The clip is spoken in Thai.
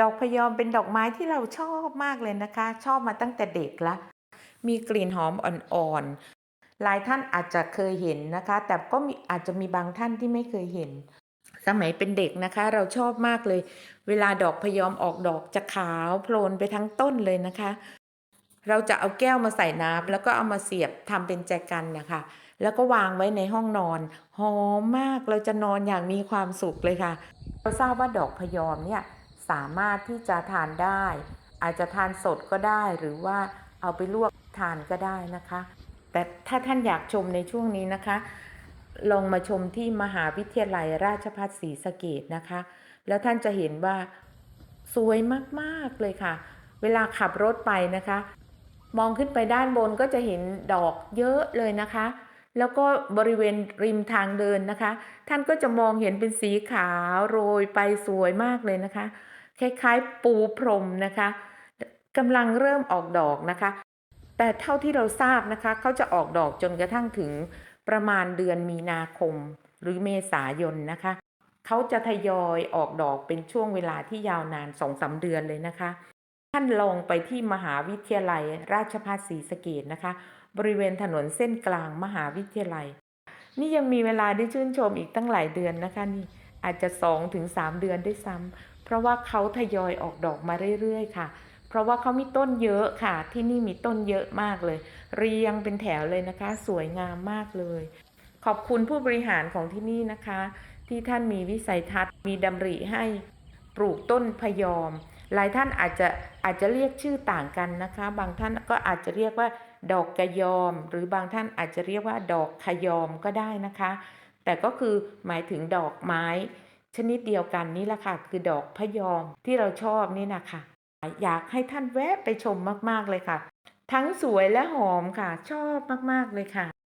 ดอกพยอมเป็นดอกไม้ที่เราชอบมากเลยนะคะ ชอบมาตั้งแต่เด็กละ มีกลิ่นหอมอ่อนๆ หลายท่านอาจจะเคยเห็นนะคะ แต่ก็มีอาจจะมีบางท่านที่ไม่เคยเห็น สมัยเป็นเด็กนะคะ เราชอบมากเลย เวลาดอกพยอมออกดอกจะขาวโพลนไปทั้งต้นเลยนะคะ เราจะเอาแก้วมาใส่น้ำแล้วก็เอามาเสียบทำเป็นแจกันนะคะ แล้วก็วางไว้ในห้องนอน หอมมาก เราจะนอนอย่างมีความสุขเลยค่ะ เราทราบว่าดอกพยอมเนี่ย สามารถที่จะทานได้ อาจจะทานสดก็ได้หรือว่าเอาไปลวกทานก็ได้นะคะ แต่ถ้าท่านอยากชมในช่วงนี้นะคะ ลองมาชมที่มหาวิทยาลัยราชภัฏศรีสะเกดนะคะ แล้วท่านจะเห็นว่าสวยมากๆเลยค่ะ เวลาขับรถไปนะคะ มองขึ้นไปด้านบนก็จะเห็นดอกเยอะเลยนะคะ แล้วก็บริเวณริมทางเดินนะคะ ท่านก็จะมองเห็นเป็นสีขาวโรยไปสวยมากเลยนะคะ คล้ายๆ ปูพรมนะคะกำลังเริ่มออกดอกนะคะ แต่เท่าที่เราทราบนะคะเขาจะออกดอกจนกระทั่งถึงประมาณเดือนมีนาคมหรือเมษายนนะคะเขาจะทยอยออกดอกเป็นช่วงเวลาที่ยาวนานสองสาเดือนเลยนะคะ ท่านลองไปที่มหาวิทยาลัยราชภัฏศรีสะเกดนะคะ บริเวณถนนเส้นกลางมหาวิทยาลัย นี่ยังมีเวลาได้ชื่นชมอีกตั้งหลายเดือนนะคะนี่อาจจะ2ถึง3เดือนได้วยซ้ำ เพราะว่าเขาทยอยออกดอกมาเรื่อยๆ ค่ะ เพราะว่าเขามีต้นเยอะค่ะ ที่นี่มีต้นเยอะมากเลย เรียงเป็นแถวเลยนะคะ สวยงามมากเลย ขอบคุณผู้บริหารของที่นี่นะคะ ที่ท่านมีวิสัยทัศน์มีดำริให้ปลูกต้นพยอม หลายท่านอาจจะอาจจะเรียกชื่อต่างกันนะคะ บางท่านก็อาจจะเรียกว่าดอกกระยอม หรือบางท่านอาจจะเรียกว่าดอกขยอมก็ได้นะคะ แต่ก็คือหมายถึงดอกไม้ ชนิดเดียวกันนี่แหละค่ะ คือดอกพะยอมที่เราชอบนี่นะคะอยากให้ท่านแวะไปชมมากๆเลยค่ะ ทั้งสวยและหอมค่ะ ชอบมากๆเลยค่ะ